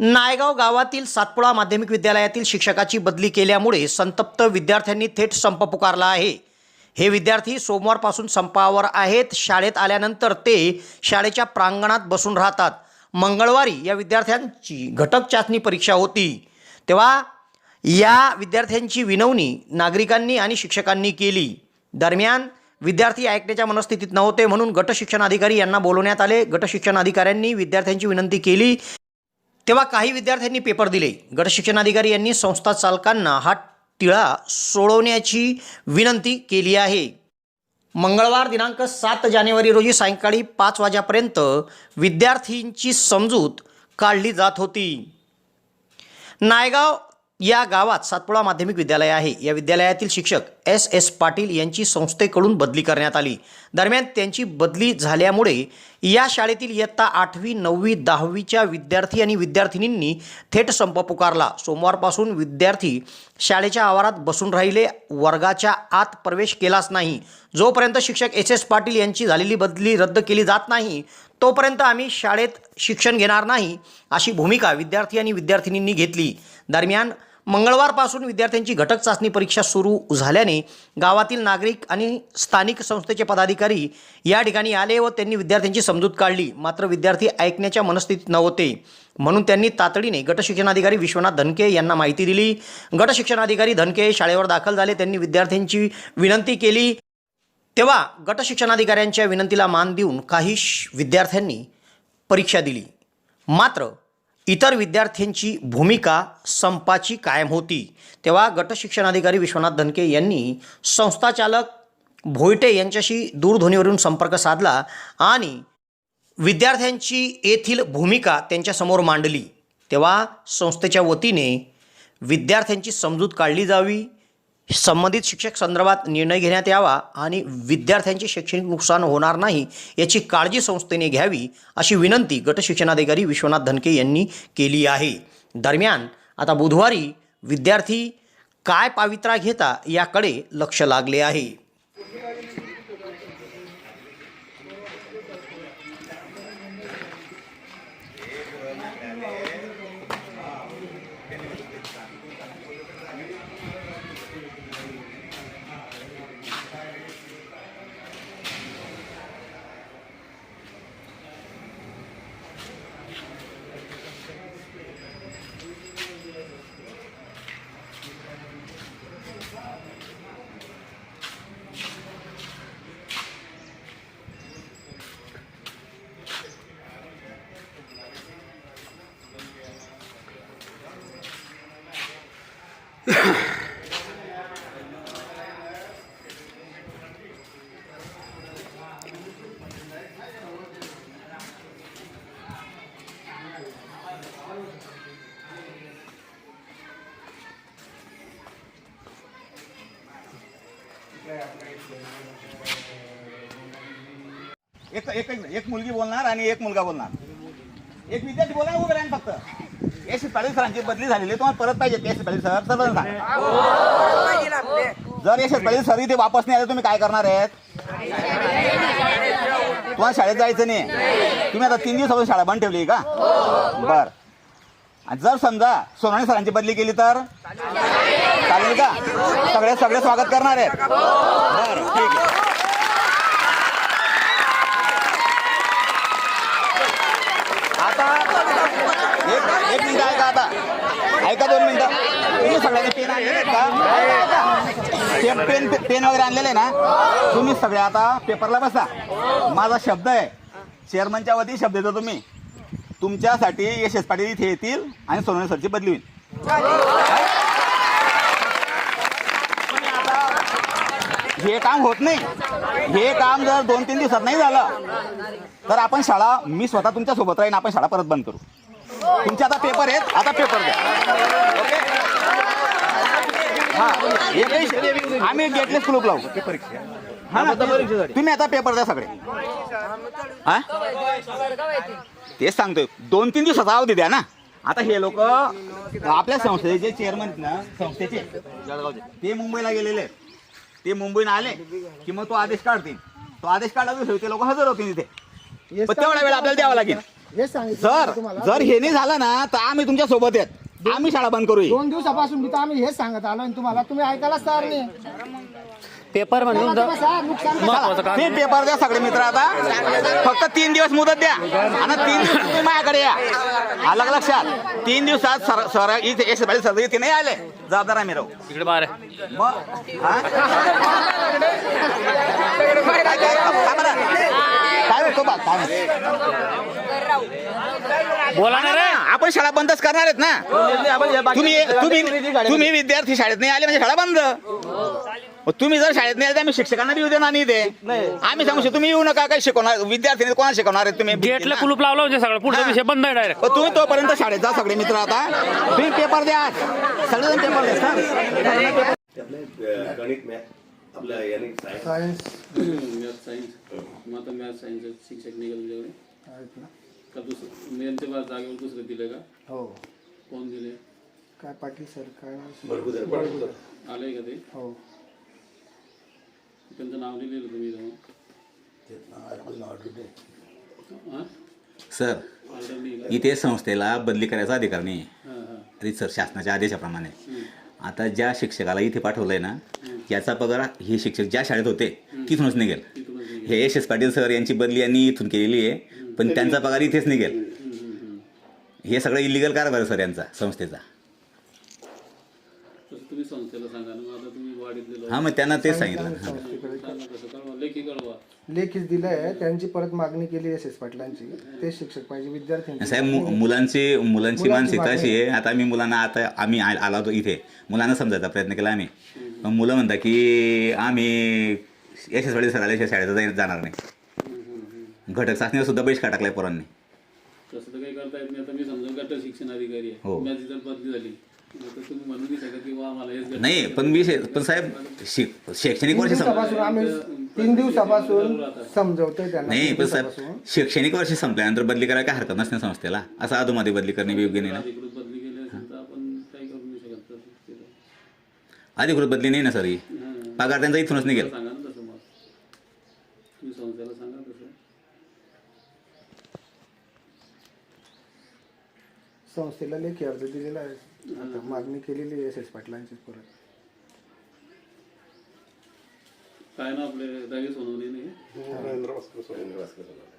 नायगाव गावातील सातपुडा माध्यमिक विद्यालयातील शिक्षकाची बदली केल्यामुळे संतप्त विद्यार्थ्यांनी थेट संप पुकारला आहे. हे विद्यार्थी सोमवारपासून संपावर आहेत. शाळेत आल्यानंतर ते शाळेच्या प्रांगणात बसून राहतात. मंगळवारी या विद्यार्थ्यांची घटक चाचणी परीक्षा होती. तेव्हा या विद्यार्थ्यांची विनवणी नागरिकांनी आणि शिक्षकांनी केली. दरम्यान विद्यार्थी ऐकण्याच्या मनस्थितीत नव्हते म्हणून गट शिक्षण अधिकारी यांना बोलवण्यात आले. गट शिक्षण अधिकाऱ्यांनी विद्यार्थ्यांची विनंती केली. तेव्हा काही विद्यार्थ्यांनी पेपर दिले. गटशिक्षणाधिकारी यांनी संस्था चालकांना हा टिळा सोडवण्याची विनंती केली आहे. मंगळवार दिनांक सात जानेवारी रोजी सायंकाळी पाच वाजेपर्यंत विद्यार्थींची समजूत काढली जात होती. नायगाव या गावात सातपुडा माध्यमिक विद्यालय आहे. या विद्यालयातील शिक्षक एस एस पाटील यांची संस्थेकडून बदली करण्यात आली. दरम्यान त्यांची बदली झाल्यामुळे या शाळेतील इयत्ता आठवी नववी दहावीच्या विद्यार्थी आणि विद्यार्थिनींनी थेट संप पुकारला. सोमवारपासून विद्यार्थी शाळेच्या आवारात बसून राहिले. वर्गाच्या आत प्रवेश केलाच नाही. जोपर्यंत शिक्षक एस एस पाटील यांची झालेली बदली रद्द केली जात नाही तोपर्यंत आम्ही शाळेत शिक्षण घेणार नाही अशी भूमिका विद्यार्थी आणि विद्यार्थिनींनी घेतली. दरम्यान मंगळवारपासून विद्यार्थ्यांची घटक चाचणी परीक्षा सुरू झाल्याने गावातील नागरिक आणि स्थानिक संस्थेचे पदाधिकारी या ठिकाणी आले व त्यांनी विद्यार्थ्यांची समजूत काढली. मात्र विद्यार्थी ऐकण्याच्या मनस्थितीत नव्हते. म्हणून त्यांनी तातडीने गटशिक्षणाधिकारी विश्वनाथ धनके यांना माहिती दिली. गटशिक्षणाधिकारी धनके शाळेवर दाखल झाले. त्यांनी विद्यार्थ्यांची विनंती केली. तेव्हा गट शिक्षणाधिकाऱ्यांच्या विनंतीला मान देऊन काही श- विद्यार्थ्यांनी परीक्षा दिली. मात्र इतर विद्यार्थ्यांची भूमिका संपाची कायम होती. तेव्हा गट शिक्षणाधिकारी विश्वनाथ धनके यांनी संस्थाचालक भोयटे यांच्याशी दूरध्वनीवरून संपर्क साधला आणि विद्यार्थ्यांची येथील भूमिका त्यांच्यासमोर मांडली. तेव्हा संस्थेच्या वतीने विद्यार्थ्यांची समजूत काढली जावी. संबंधित शिक्षक संदर्भात निर्णय घेण्यात यावा आणि विद्यार्थ्यांचे शैक्षणिक नुकसान होणार नाही याची काळजी संस्थेने घ्यावी अशी विनंती गटशिक्षणाधिकारी विश्वनाथ धनके यांनी केली आहे. दरम्यान आता बुधवारी विद्यार्थी काय पावित्रा घेता याकडे लक्ष लागले आहे. एक एक एक मुलगी बोलणार आणि एक मुलगा बोलणार. एक विद्यार्थी बोला उभे राहील फक्त. एस पाटील सरांची बदली झालेली तुम्हाला परत पाहिजे एस पाटील सर तर जर एस पाटील सर इथे वापस नाही आले तुम्ही काय करणार आहेत? तुम्हाला शाळेत जायचं नाही. तुम्ही आता तीन दिवसापासून शाळा बंद ठेवली का? बर. जर समजा सोनाणी सरांची बदली केली तर? चालेल का सगळे सगळे स्वागत करणार आहेत. बरं ठीक आहे. आता एक एक मिनिट ऐका आता? ऐका दोन मिनिटं. तुम्ही सगळ्यांनी पेन आहेत का? पेन पेन पेन वगैरे आणलेले ना? तुम्ही सगळे आता पेपरला बसा. माझा शब्द आहे. चेअरमनच्या वती शब्द देतो तुम्ही. तुमच्यासाठी यशस पाटील इथे येतील आणि सोनवणे सरची बदली होईल तुम्ही आता हे काम होत नाही. हे काम जर दोन तीन दिवसात नाही झालं तर आपण शाळा मी स्वतः तुमच्यासोबत राहीन आपण शाळा परत बंद करू. तुमचे आता पेपर आहेत आता पेपर द्या. ओके हा एकही आम्ही गेटलेस कुलूप लावू. हा ना? तुम्ही आता पेपर द्या सगळे. हा? तेच सांगतोय. दोन तीन दिवसाचा अवधी द्या ना. आता हे लोक आपल्या संस्थेचे चेअरमन ना संस्थेचे. ते मुंबईला गेलेले आहेत. ते मुंबईला आले की मग तो आदेश काढतील. तो आदेश काढला ते लोक हजर होतील तिथे पण तेवढा वेळ आपल्याला द्यावा लागेल. सांगितलं जर तुम्हाला. जर हे नाही झालं ना तर आम्ही तुमच्यासोबत आहेत. आम्ही शाळा बंद करू ही. दोन दिवसापासून आम्ही हेच सांगत आलो आणि तुम्हाला तुम्ही ऐकायलाच तयार नाही. पेपर म्हणून? तुम्ही पेपर द्या सगळे मित्र आता. फक्त तीन दिवस मुदत द्या. आणि तीन दिवस तुम्ही माझ्याकडे या. का लक्षात? तीन दिवसात सर सर इथे बाई सर इथे नाही आले. जबाबदार आम्ही राहू इकडे बाहेर आहे. हा? काय बा काय म्हणतो? बोला ना रे. आपण शाळा बंदच करणार आहेत ना. तुम्ही तुम्ही तुम्ही विद्यार्थी शाळेत नाही आले म्हणजे शाळा बंद. मग तुम्ही जर शाळेत नाही आले तर आम्ही शिक्षकांना बी येऊ देणार नाही ते आम्ही सांगू शकतो तुम्ही येऊ नका काय शिकवणार विद्यार्थी कोणाला शिकवणार आहेत तुम्ही? गेटला कुलूप लावलं म्हणजे सगळं. पुढचा विषय बंद आहे डायरेक्ट पण तुम्ही तोपर्यंत शाळेत जा सगळे मित्र आता. तुम्ही पेपर द्या. आज. सगळेजण पेपर द्या गणित मॅथ आपलं याने सायन्स सायन्स मॅथ सायन्स मग आता मॅथ सायन्स शिक्षक निघाल का दुसरं? जागेवर दुसरे दिले का? हो. कोण दिले? काय पाटील सर काय? आले का ते? हो. त्यांचं नाव नाही लिहिलं तुम्ही? हा? सर इथे संस्थेला बदली करायचा अधिकार नाही. रितसर शासनाच्या आदेशाप्रमाणे. आता ज्या शिक्षकाला इथे पाठवलंय ना याचा पगार हे शिक्षक ज्या शाळेत होते तिथूनच निघेल. हे यश एस पाटील सर यांची बदली यांनी इथून केलेली आहे पण त्यांचा पगार इथेच निघेल. हे सगळं इलिगल कारभार आहे सर यांचा संस्थेचा. हा मग त्यांना तेच सांगितलं संस्थेकडे सांगा कसं कळवा लेखी लेखीच दिलंय. त्यांची परत मागणी केली एस एस पाटलांची. ते शिक्षक पाहिजे विद्यार्थ्यांची. साहेब मु- मुलांची मुलांची मानसिकता अशी आहे. आता आम्ही मुलांना आता आम्ही आ- आला होतो इथे. मुलांना समजायचा प्रयत्न केला आम्ही. पण मुलं म्हणतात की आम्ही यशस्वी पाटील सर आल्याशिवाय शाळेत जाई- जाणार नाही. घटक चाचणीवर सुद्धा बहिष्कार टाकलाय पोरांनी. तसं तर काही करता येत नाही. आता मी समजा गट शिक्षण अधिकारी आहे. हो. माझी जर बदली झाली तर तुम्ही म्हणू नाही शकत की वा मला हेच गट नाही पण विषय पण साहेब शिक शैक्षणिक वर्ष सं- दिवसापासून आम्ही तीन दिवसापासून समजवतोय त्यांना. नाही तीन पण साहेब दिवसापासून. शैक्षणिक वर्ष संपल्यानंतर बदली करायला काय हरकत नसते संस्थेला? असं अधोमध्ये बदली करणे योग्य नाही ना? अधिकृत बदली केली असेल तर आपण काही करू नाही शकत तसं तिथं. अधिकृत बदली नाही ना सर ही? हां. पगार त्यांचा इथूनच निघेल. सांगा ना तसं मग. तुम्ही संस्थेला सांगा तसं. संस्थेला लेखी अर्ज दिलेला आहे. आता मागणी केलेली एस एस पाटलांची परत. काय ना आपले? रवी सोनवणे नाही नरेंद्र भास्कर सोनवणे.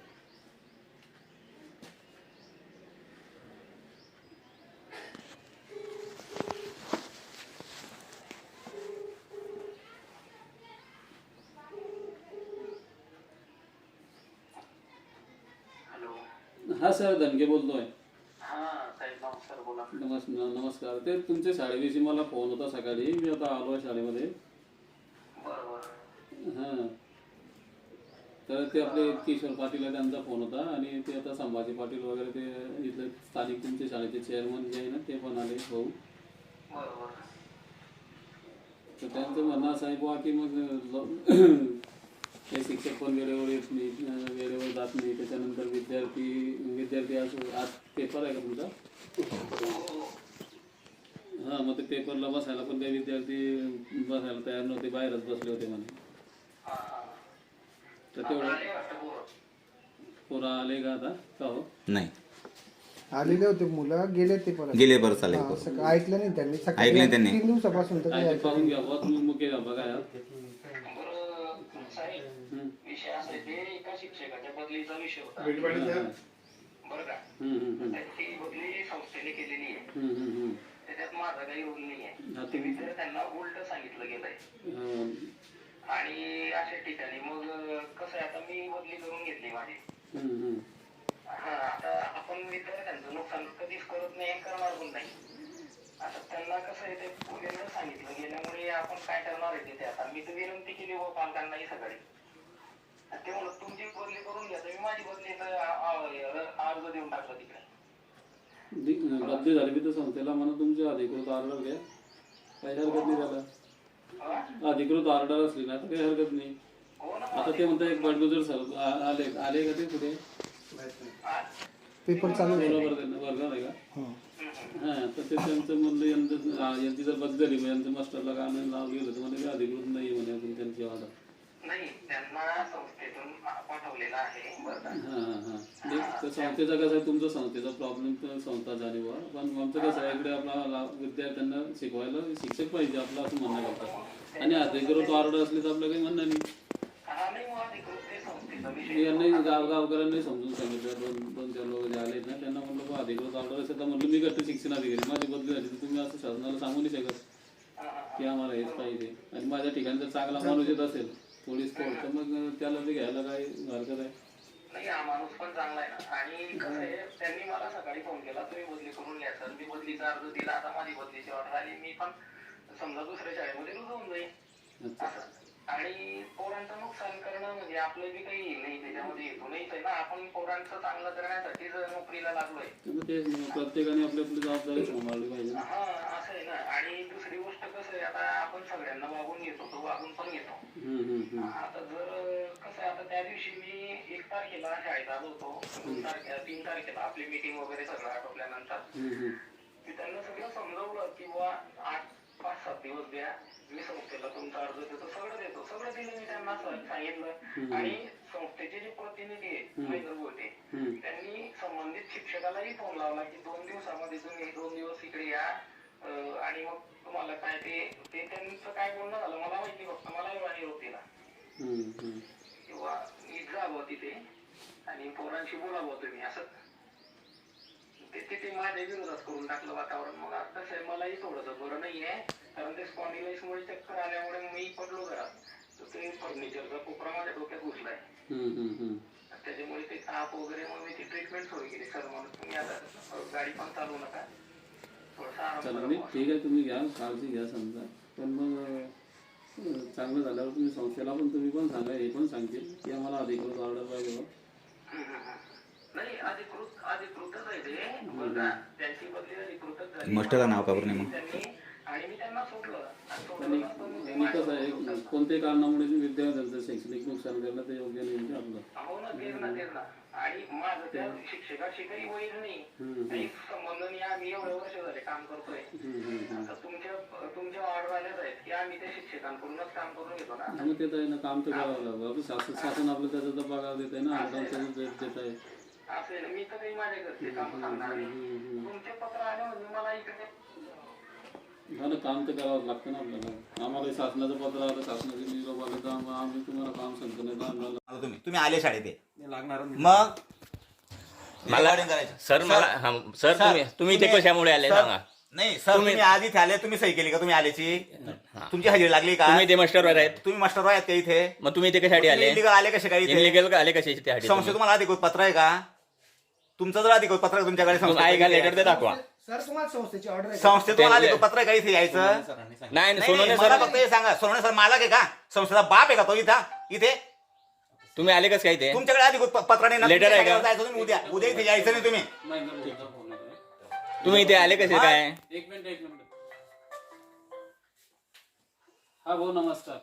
हा सर धनगे बोलतोय. नमस् नमस्कार. ते तुमच्या शाळेविषयी मला फोन होता सकाळी. मी आता आलो आहे शाळेमध्ये हां तर ते आपले किशोर पाटील आहे त्यांचा फोन होता. आणि ते आता संभाजी पाटील वगैरे ते इथले स्थानिक तुमच्या शाळेचे चेअरमन जे आहे ना ते पण आले भाऊ. तर त्यांचं म्हणणं असं आहे बुवा की मग हे शिक्षक पण वेळेवर येत नाही वेळेवर जात नाही. त्याच्यानंतर विद्यार्थी विद्यार्थी असो आज पेपर आहे का तुमचा? हां मग ते पेपरला बसायला पण ते विद्यार्थी बसायला तयार नव्हते बाहेरच बसले होते म्हणे. तर तेवढं पोरं आले का आता का हो नाही आलेले होते मुलं गेले ते परत गेले बरं चालेल हा, ऐकलं नाही त्यांनी सकाळी ऐकलं नाही त्यांनी. तीन दिवसापासून तर पाहून घ्या बुवा तुम्ही मुके घ्या बघा यार हं. विषय असा आहे, ते एका शिक्षकाच्या बदलीचा विषय होता. बरं का हं, हं, हं. तर ती बदली संस्थेने केलेली आहे हं, हं, हं. त्याच्यात माझा काही रोल नाही आहे ते तुम्ही- विद्यार्थ्यांना उलट सांगितलं गेलंय आणि अशा ठिकाणी. मग कसं आहे आता मी बदली करून घेतली माझी. हं, हं. हा आता आपण विद्यार्थ्यांचं नुकसान कधीच करत नाही करणार पण नाही. आता त्यांना कसं आहे ते वेगळं सांगितलं गेल्यामुळे आपण काय करणार आहे तिथे आता? मी तर विनंती केली व पालकांनाही सकाळी. ते म्हणत तुमची बदली करून घ्या तर मी माझी आ- अर्ज देऊन टाकला तिकडे. दि- बदली झाली मी तर संस्थेला म्हणा तुमची अधिकृत ऑर्डर द्या काही हरकत नाही त्याला. अधिकृत ऑर्डर असली ना तर काही हरकत नाही. आता ते म्हणतात एक बडगुजर सर आले. आले का ते पुढे पेपर चालू. बरोबर वर्गात आहे का? हा. तर ते त्यांचं म्हणलं यांचं यांची जर बदली झाली यांचं मास्टरला का नाव गेलं तर म्हणे अधिकृत नाही म्हणे अजून त्यांची ऑर्डर. नाही त्यांना संस्थेतून पाठवलेलं आहे. बरं का हां हां. हां नाही, तर संस्थेचा कसं आहे तुमचा संस्थेचा प्रॉब्लेम तर संस्था झाली पण आमचं कसं आहे इकडे आपला विद्यार्थ्यांना शिकवायला शिक्षक पाहिजे आपलं असं म्हणणं करतात. आणि अधिकृत ऑर्डर असली तर आपलं काही म्हणणं नाही. यांनी गाव गावकऱ्यांनी समजून सांगितलं दोन दोन चार लोक जे आलेत ना त्यांना म्हणलं बुवा अधिकृत ऑर्डर असेल तर म्हणलं मी गट शिक्षण अधिकारी माझी बदली झाली तर तुम्ही असं शासनाला सांगू नाही शकत. की आम्हाला हेच पाहिजे. आणि माझ्या ठिकाणी जर चांगला माणूस येत असेल. पोलीस कोर्ट तर मग त्याला ते घ्यायला काय हरकत आहे? नाही हा माणूस पण चांगला आहे ना. आणि कसं आहे त्यांनी मला सकाळी फोन केला तुम्ही बदली करून घ्या सर मी बदलीचा अर्ज दिला आता माझी बदलीची ऑर्डर आली. मी पण समजा दुसऱ्या शाळेमध्ये रुजू होऊन जाईल असं. आणि पोरांचं नुकसान करणं म्हणजे आपलं बी काही नाही त्याच्यामध्ये हेतू नाहीच आहे ना आपण पोरांचं चांगलं करण्यासाठीच नोकरीला लागलोय. प्रत्येकाने आपली आपली जबाबदारी सांभाळली पाहिजे हा असं आहे ना. आणि दुसरी गोष्ट कसं आहे आता आपण सगळ्यांना वागून घेतो तो वागून पण घेतो. आता जर कसं आहे आता त्या दिवशी मी एक तारखेला शाळेत आलो होतो. दोन तारखेला तीन तारखेला आपली मीटिंग वगैरे सगळं आटोपल्यानंतर. मी त्यांना सगळं समजवलं की बुवा आठ पाच सात दिवस द्या. मी संस्थेला तुमचा अर्ज देतो सगळं देतो. सगळं दिलं मी त्यांना सांगितलं. आणि संस्थेचे जे प्रतिनिधी आहेत महेंद्र हम्म. त्यांनी संबंधित शिक्षकालाही फोन लावला की दोन दिवसामध्ये तुम्ही दोन दिवस इकडे या. आणि मग तुम्हाला काय ते त्यांचं काय बोलणं झालं? मला माहिती फक्त मला एवढा निरोप दिला हम्म, हम्म. किंवा नीट जावं तिथे आणि पोरांशी बोलावं तुम्ही असं. ते तिथे माझ्या विरोधात करून टाकलं वातावरण. मग आता मलाही थोडंसं बरं नाही आहे कारण ते स्पॉन्डिलाइस मुळे चक्कर आल्यामुळे मी पडलो घरात तर ते फर्निचरचा कोपरा माझ्या डोक्यात घुसलाय. त्याच्यामुळे ते ताप वगैरे मग मी ती ट्रीटमेंट सुरू केली सर म्हणून तुम्ही आता गाडी पण चालवू नका थोडासा. ठीक आहे तुम्ही घ्या काळजी घ्या समजा पण मग चांगलं झाल्यावर तुम्ही संस्थेला पण तुम्ही पण सांगा हे पण सांगतील की आम्हाला अधिकृत ऑर्डर पाहिजे बुवा. हम्म, हम्म, हम्म. नाही अधिकृत अधिकृतच आहे ते बरं का? त्यांची बदली अधिकृतच झाली मास्टरचं नाव का बरं नाही मग? त्यांनी आणि मी त्यांना सोडलं कसं आहे. कोणत्याही कारणामुळे विद्यार्थ्यांचं शैक्षणिक नुकसान करणं ते योग्य नाही म्हणजे आपलं. हो आणि माझं त्या शिक्षकाशी काही वैर नाही. काही संबंध नाही आम्ही एवढे वर्ष झाले काम करतोय. आता तुमच्या तुमच्या ऑर्डर आल्याच आहेत की आम्ही त्या शिक्षकांकडूनच काम करून घेतो ना. मग ते तर ना काम तर करावं लागलं. शासन शासन आपलं त्याचा पगार देत आहे ना अनुदान देत आहे. असं आहे ना मी तर काही माझ्या घरचे काम सांगणार तुमचे पत्र आले म्हणजे मला इकडे काम तर करावं लागतं ना आपल्याला. आम्हाला शासनाचं पत्र आलं शासनाचे निरोप आले तर आम्हा- आम्ही तुम्हाला काम सांगतो नाही तर आम्हाला आता तुम्ही तुम्ही आले शाळेत हे. लागणार मग? recording करायचं. सर मला हा, सर तुम्ही तुम्ही इथे कशामुळे आले सर, सांगा. नाही सर तुम्ही आधी इथे आले तुम्ही सही केली का? तुम्ही आल्याची तुमची हजेरी लागली का? तुम्ही इथे मास्टरवर आहेत. तुम्ही मास्टर आहेत का इथे? मग तुम्ही इथे कशासाठी आले? इलिगल आले कसे काय इथे? इनलिगल आले कशासाठी संशय तुम्हाला अधिकृत पत्र आहे का? तुमचं जर अधिकृत पत्र आहे तुमच्याकडे? आहे का लेटर ते दाखवा. सर तुम्हाला संस्थेची ऑर्डर आहे संस्थेत तुम्हाला ते- अधिकृत पत्र इथे यायचं? नाही नाही, सोनवणे सर फक्त हे सांगा. सोनवणे सर मालक आहे का? संस्थेचा बाप आहे का तो इथं? इथे? तुम्ही आले कसं काय इथे? तुमच्याकडे अधिकृत प- पत्र नाही ना Letter आहे का? तुमच्या जायचं तुम्ही उद्या. उद्या इथे यायचं नाही तुम्ही. तुम्ही इथे आले कसे काय? एक मिनिट एक मिनिट. हा भाऊ नमस्कार.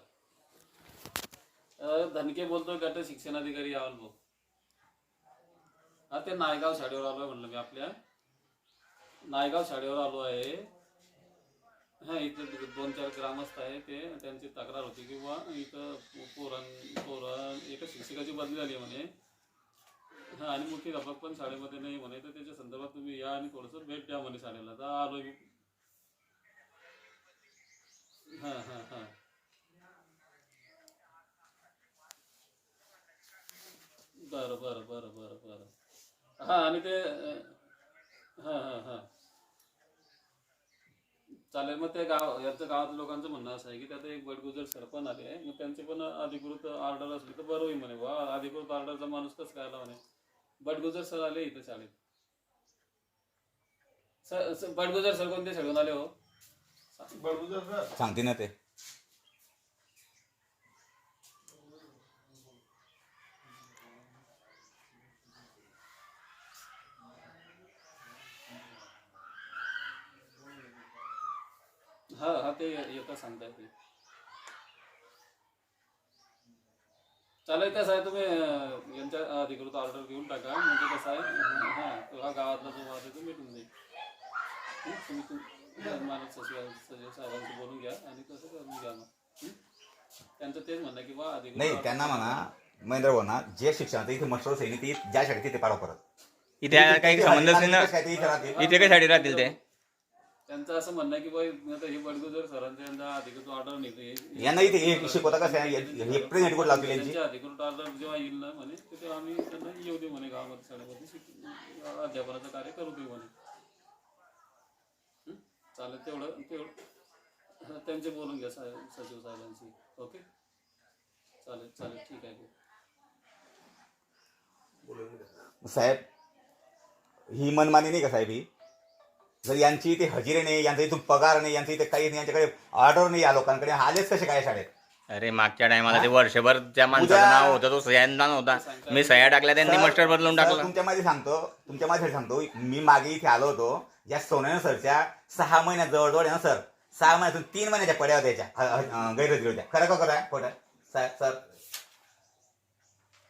अ, धनके बोलतोय गट शिक्षणाधिकारी यावल भाऊ. हा ते नायगाव शाळेवर आलोय म्हणलं मी आपल्या. नायगाव शाळेवर आलो आहे. हा इथं दोन चार ग्रामस्थ आहे ते. त्यांची तक्रार होती की बुवा इथं पोरां पोरण एका शिक्षकाची बदली झाली म्हणे. हा आणि मोठी मुख्याध्यापक पण शाळेमध्ये नाही म्हणे. तर त्याच्या संदर्भात तुम्ही या आणि थोडंसं भेट द्या म्हणे शाळेला. तर आलोय मी. हा हा हा. बरं बरं बरं बरं बरं. हा आणि ते हा हा हा. चालेल मग ते गाव याचं गावात लोकांचं म्हणणं असं आहे की त्यात एक बडगुजर सर पण आले आहे. मग त्यांचे पण अधिकृत ऑर्डर असली तर बरं होईल म्हणे. वा अधिकृत ऑर्डरचा माणूस कसं काय आला म्हणे? बडगुजर सर आले इथं शाळेत. सर सर- बडगुजर सर कोणत्या शाळेतून आले हो? सांगते ना ते हा हा ते येतं सांगता येते चालेल कसं आहे तुम्ही यांच्या अधिकृत ऑर्डर घेऊन टाका. म्हणजे कसं आहे हां तो हा गावातला जो वाद आहे तो मिटून जाईल? तुम्ही तुम मला सचिव सचिव साहेबांशी बोलून घ्या आणि कसं करून घ्या मग. हं? त्यांचं तेच म्हणणं की बा अधिकृत नाही त्यांना म्हणा महेंद्र भाऊना जे शिक्षणाचं इथे मास्टर सैनिक ते ज्या शाळेत तिथे पाडा परत इथे काही संबंधच नाही ना? इथे कशासाठी राहतील ते? त्यांचं असं म्हणणं आहे की बाई आता हे बडगुजर सरांच्या यांचा अधिकृत ऑर्डर निघते यांना इथे हे शिकवता कसं आहे? हे प्रेझेंट कोड लावतील यांची? अधिकृत ऑर्डर जेव्हा येईल ना म्हणे तिथे आम्ही त्यांना येऊ दे म्हणे गावामध्ये शाळेमध्ये अध्यापनाचं कार्य करू दे म्हणे. हं? चालेल तेवढं तेवढं. त्यांचे बोलून घ्या साहेब सचिव साहेबांशी. ओके? चालेल चालेल ठीक आहे साहेब ही मनमानी नाही का साहेब ही? जर यांची इथे हजेरी नाही यांचा इथून पगार नाही यांचा इथे काही नाही यांच्याकडे ऑर्डर नाही या लोकांकडे आलेच कसे काय शाळेत? अरे मागच्या टायमाला ते वर्षभर त्या माणसाचं नाव होतं तो सह्यांदा नव्हता. मी सह्या टाकल्या त्यांनी मास्टर बदलून टाकलं. तुमच्या मध्ये सांगतो तुमच्या मध्ये सांगतो मी मागे इथे आलो होतो या सोन्यानं सरच्या सहा महिन्यात जवळजवळ आहे ना सर? सहा महिन्यातून तीन महिन्याच्या पड्या होत्या गैरहजेरी होत्या. खरं का खरं खोटं सर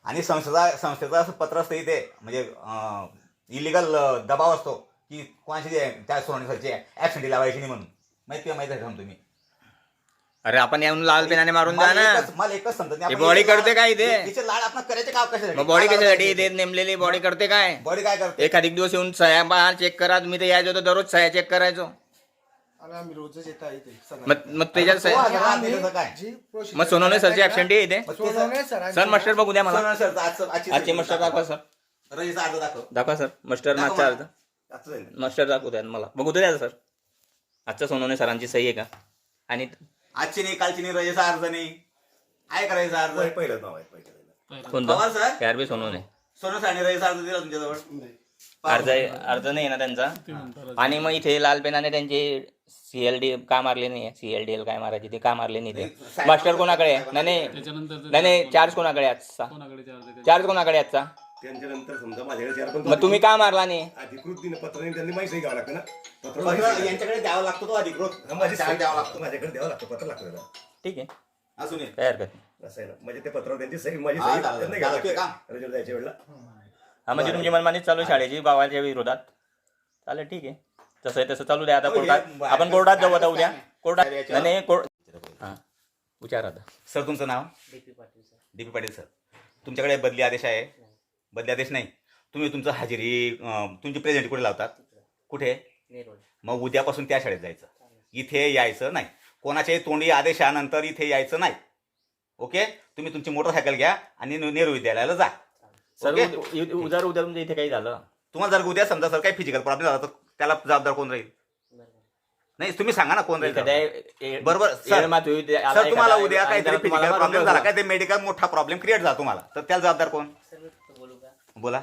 आणि संस्थेचा संस्थेचं असं पत्र असतं इथे म्हणजे इलिगल दबाव असतो. की कोणाची जे त्या सरची ऍबसेंटी लावायची नाही म्हणून. माहिती माहिती आहे का तुम्ही. अरे आपण येऊन लाल पेनाने मारून द्या मला ना. एकच- मला एकच समजत नाही. हे आपण बॉडी करते काय इथे? इथे लाड आपण करायचे का कशासाठी? मग बॉडी कशासाठी इथे. नेमलेली? बॉडी करते काय? बॉडी काय करते? एखाद दिवस येऊन सह्या बा चेक करा. तुम्ही तर यायचो तर दररोज सह्या चेक करायचो. आणि आम्ही रोजच येतो इथे सगळं. मग मग त्याच्यात तो सह्या हजार आठ आम्ही दिलं तर काय? जी procedure मग सोनवणे सरची ऍबसेंटी आहे इथे. मग ते सोनवणे सर- सरांची सर मास्टर बघू द्या मला. सोनवणे सरचं आजचं- आजची आजचे मास्टर दाखवा सर रजिस्टर अर्ज दाखव. दाखवा सर मास्टर दाखवा मागचा मला. अर्ज ना. मास्टर दाखवू द्या मला. बघू द्या सर. आजचं सोनवणे सरांची सही आहे का? आणि आजची नाही कालची नाही रजेचा अर्ज नाही. आहे करायचा अर्ज? पहि- पहिलंच नाव आहे पहिलं पवार कोणता? Sir? K R B Sonawane रजेचा अर्ज दिला तुमच्याजवळ? अर्ज अर्ज नाही ना त्यांचा? आणि मग इथे लाल पेनाने त्यांचे सीएलडी का मारले नाही? सीएलडीएल काय मारायचे? ते का मारले नाही ते? मास्टर कोणाकडे आहे? नाही नाही. त्याच्यानंतर नाही नाही चार्ज कोणाकडे आहे आजचा? कोणाकडे चार्ज कोणाकडे आहे आजचा? त्यांच्यानंतर समजा माझ्याकडे चार पण मग तुम्ही का मारला नाही अधिकृत दिन पत्राने त्यांनी माहिती घ्यावं लागतं ना. पत्र पत्र यांच्याकडे द्यावा लागतो तो अधिकृत. माझी चार्ज द्यावा लागतो. माझ्याकडे द्यावं लागतं पत्र लागतं त्याला. ठीक आहे. असून ये. काय हरकत नाही असं आहे ना. म्हणजे ते पत्रावर त्यांची सही माझी हा, सही त्यांना. घ्यावं लागतं. वेळेला. हा म्हणजे तुमची मनमानी चालू आहे शाळेची गावाच्या विरोधात. चालेल ठीक आहे. तसं आहे तसं चालू द्या आता हो, हे कोर्टात बाहेर आपण कोर्टात जाऊ आता उद्या. काय? कोर्टात याच्यावर? नाही कोर्ट हां विचारा आता. सर तुमचं नाव? DP Patil sir. तुमच्याकडे बदली आदेश आहे. बदली आदेश नाही. तुम्ही तुमचं हजेरी अं, तुमची प्रेझेंट कुठे लावतात? कुठे? मग उद्यापासून त्या शाळेत जायचं. इथे यायचं नाही. कोणाच्याही तोंडी आदेशानंतर इथे यायचं नाही. ओके? तुम्ही तुमची मोटरसायकल घ्या आणि ने- नेहरू विद्यालयाला जा. Sir okay? उद्या उद्या उद्या तुमच्या इथे काही झालं? तुम्हाला जर उद्या समजा सर काही फिजिकल प्रॉब्लेम झाला तर त्याला जबाबदार कोण राहील? नाही तुम्ही सांगा ना कोण राहील एखाद्या त्याला. ए- बरोबर, सर. येळमात होईल, ते आला सर तुम्हाला उद्या आणि काहीतरी त्याला तुम्हाला फिजिकल मारून प्रॉब्लेम झाला. काय ते मेडिकल मोठा प्रॉब्लेम क्रिएट झाला तुम्हाला. तर त्याला जबाबदार कोण? बोला.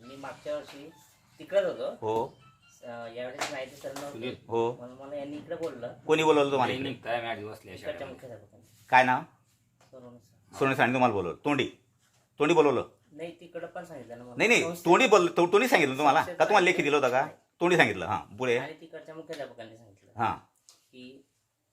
मी मागच्या वर्षी तिकडेच होतो. हो. अं, यावेळेस माहिती सर नव्हतं. हो. म्हणून मला यांनी इकडे बोललं कोणी बोलवलं तुम्हाला इकडे? इकडच्या मुख्याध्यापकांनी. काय नाव. सोने सांगितलं तुम्हाला बोलवलं. तोंडी. तोंडी बोलवलं? नाही तिकडं पण सांगितलं ना मला. नाही नाही तोंडी बोल तो- तोंडी सांगितलं तुम्हाला? का तुम्हाला लेखी दिलं होतं का? तोंडी सांगितलं. हां पुढे. आणि तिकडच्या मुख्याध्यापकांनी सांगितलं. हां. की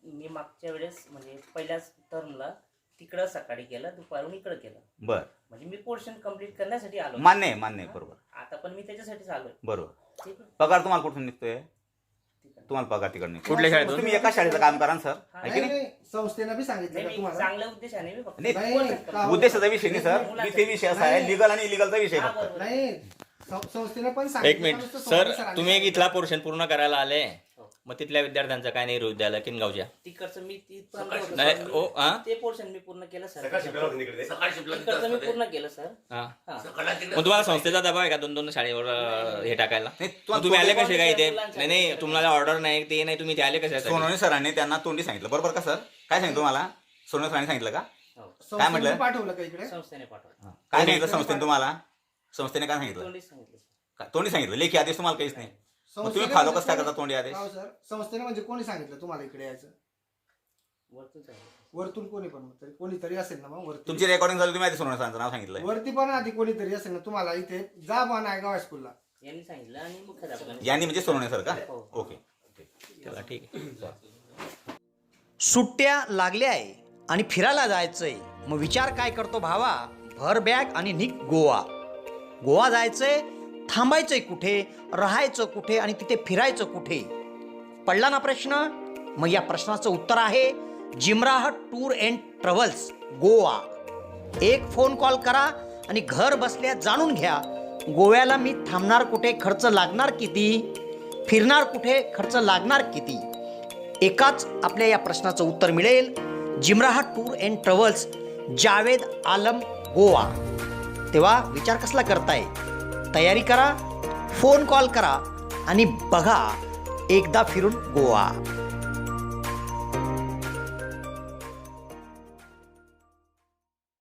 मी मागच्या वेळेस म्हणजे पहिल्याच टर्मला तिकडं सकाळी केलं दुपारून इकडं केलं बर. म्हणजे मी पोर्शन कंप्लीट करण्यासाठी आलो. मान्य आहे मान्य आहे बरोबर. आता पण मी त्याच्यासाठीच आलोय. बरोबर. ठीक आहे. पगार तुम्हाला कुठून निघतोय? तिकडं. तुम्हाला पगार तिकडे कुठल्या शाळेत तुम्ही एका शाळेचं काम करा ना सर. हा, आहे की नाही? नाही नाही संस्थेनं बी सांगितलं नाही का मी तुम्हाला? चांगल्या उद्देशाने मी फक्त. नाही, नाही, portion का- complete- उद्देशाचा विषय नाही सर. मी ते विषय असा आहे लिगल आणि इलिगलचा विषय हा, फक्त. बरोबर. नाही सं- संस्थेनं पण एक सांगितलं मिनिट. नुसतं सर सरांनी तुम्ही सांगितलं. इथला पोर्शन पूर्ण करायला आले. मग तिथल्या विद्यार्थ्यांचा काय नाही विद्यालय किनगावच्या तिकडचं मी तिथपर्यंत होतो, नाही, सर. ओ, हा? मी- ते पोर्शन मी पूर्ण केलं सर सकाळ होतं तिकडचं मी पूर्ण केलं सर हा. हा. मग तुम्हाला संस्थेचा दबाव आहे का? दोन दोन शाळेवर अं, हे टाकायला? नाही, मग तुम्ही आले कसे काय इथे? नाही नाही तुम्हाला ऑर्डर नाही ते नाही तुम्ही इथे आले कसे सोनवणे सरांनी त्यांना तोंडी सांगितलं. बरोबर का सर काय सांगितलं तुम्हाला? सोनवणे सरांनी सांगितलं का? हो. संस्थेनं म्हटलं? पाठवलं का इकडे? संस्थेने पाठवलं. काय सांगितलं संस्थेने तुम्हाला? संस्थेने काय सांगितलं? तोंडीच सांगितलं सर. काय- तोंडी सांगितलं. लेखी आदेश तुम्हाला काहीच नाही. मग तुम्ही म्हणजे कसं काय कोणी- करता तोंडी आदेश? हो सर. संस्थेने म्हणजे कोणी सांगितलं तुम्हाला इकडे यायचं? वरतून कोणी पण तरी कोणीतरी असेल ना मग वरती. तुमची रेकॉर्डिंग झाली तुम्ही आधी सरांचं नाव सांगितलं वरती पण आधी कोणीतरी असेल ना तुम्हाला इथे जा बा नायगाव हायस्कूलला यांनी सांगितलं आणि मुख्याध्यापकांनी यांनी म्हणजे सोनवणे सर का? हो. ओके. चला ठीक आहे. सुट्ट्या लागल्या आहे आणि फिरायला जायचंय. मग विचार काय करतो भावा? भर बॅग आणि निघ गोवा. गोवा जायचंय थांबायचंय कुठे राहायचं कुठे आणि तिथे फिरायचं कुठे? पडला ना प्रश्न? मग या प्रश्नाचं उत्तर आहे जिमराह टूर अँड ट्रॅव्हल्स गोवा. एक फोन कॉल करा आणि घर बसल्या जाणून घ्या गोव्याला मी थांबणार कुठे खर्च लागणार किती? फिरणार कुठे खर्च लागणार किती? एकाच आपल्या या प्रश्नाचं उत्तर मिळेल जिमराहट tour and travels Javed Alam Goa. तेव्हा विचार कसला करताय? तयारी करा फोन कॉल करा आणि बघा एकदा फिरून गोवा.